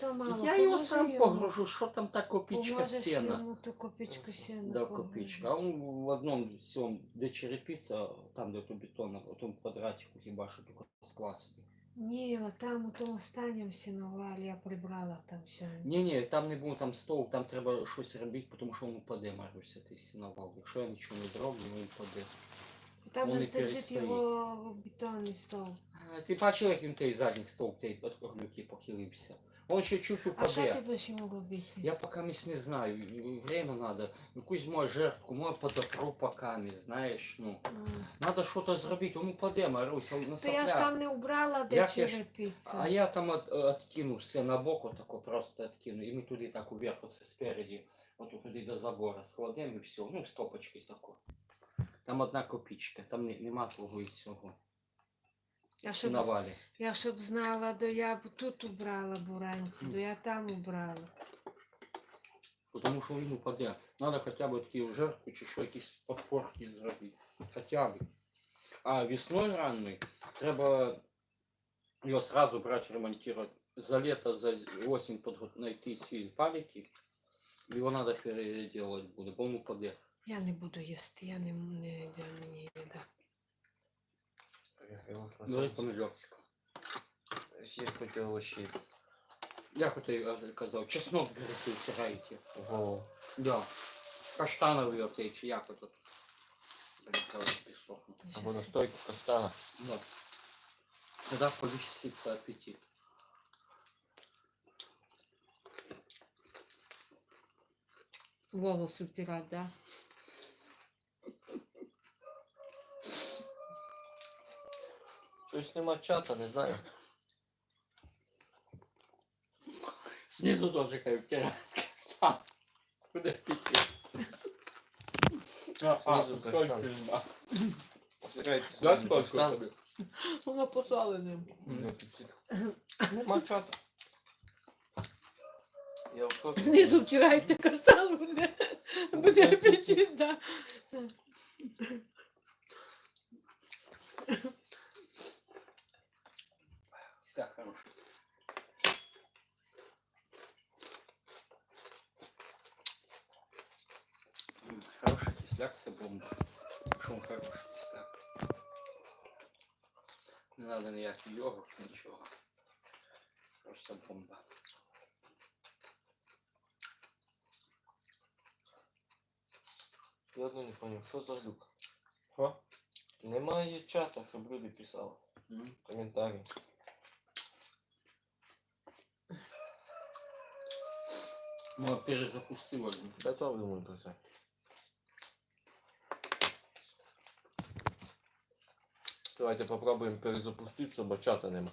то мало. Я його сам погружу, що там та копічка Поможеш сена. йому ту копічку сіна. Да, копічка. А он в одному цьому, де черепиця, там, де то бетон, в тому квадратику хіба що тільки скласти. Ні, там у тому останньому сіновалі я прибрала там все. Ні, ні, там не буде там стол, там треба щось робити, тому що він упаде, Маруся, той сіновал. Якщо я нічого не зроблю, він упаде. Там Вони же ж держить перестоїть. його бетонний стол. А, Ти бачив, як він той задній стол, той глюки похилився. Он ще чуть А що ти упаде. будеш йому робити? Я пока мисс не знаю, время надо. Якусь мою жертву, мою подопру поками, знаєш, ну. А. Надо что-то зробити, он упаде, Маруся, на То я ж там не убрала, де черепиця. А я там от, откину все на бок, отако просто откину. І ми туди так уверх, оце спереді, от туди до забора складемо і все. Ну, стопочки тако. Там одна копічка, там не, нема твого і цього. Я щоб, Навалі. я щоб знала, то я б тут убрала буранці, то я там убрала. Тому що він упаде. Надо хоча б такі жертву чи що якісь подпорки зробити. Хоча б. А весною ранною треба його сразу брати, ремонтувати. За лето, за осінь подго- знайти ці палики. Його треба переделувати буде, бо він упаде. Я не буду їсти, я не, не я мені їда. Перегрілась на Бери сонці. помідорчика. З'їсть хотів овощей Як от я казав, чеснок берете, втираєте. в голову. Да. Каштановий отей, чи як от. Пісок. Або настойку каштана. Да. Тогда повысится аппетит. Волосы втирать, да? Щось нема чата, не знаю. Снизу тоже как втирать. Куда аппетит? А, а, каштан. сколько льда. Втирають Да, собі сколько каштан. Воно. М, апетит. Нема чата. Я в шоці. Знизу втирайте каштан, буде, буде апетит, да. Вся хорошая. Хороший кисляк це бомба. Якщо він хороший кисляк. Не надо ніякий йогурт, нічого. Просто бомба. Я одно не поняв, що за глюк? Що? Немає чата, щоб люди писали. М. Коментарі. Ну, перезапустив один. То думаю про це. Давайте попробуємо перезапуститися, бо чата нема.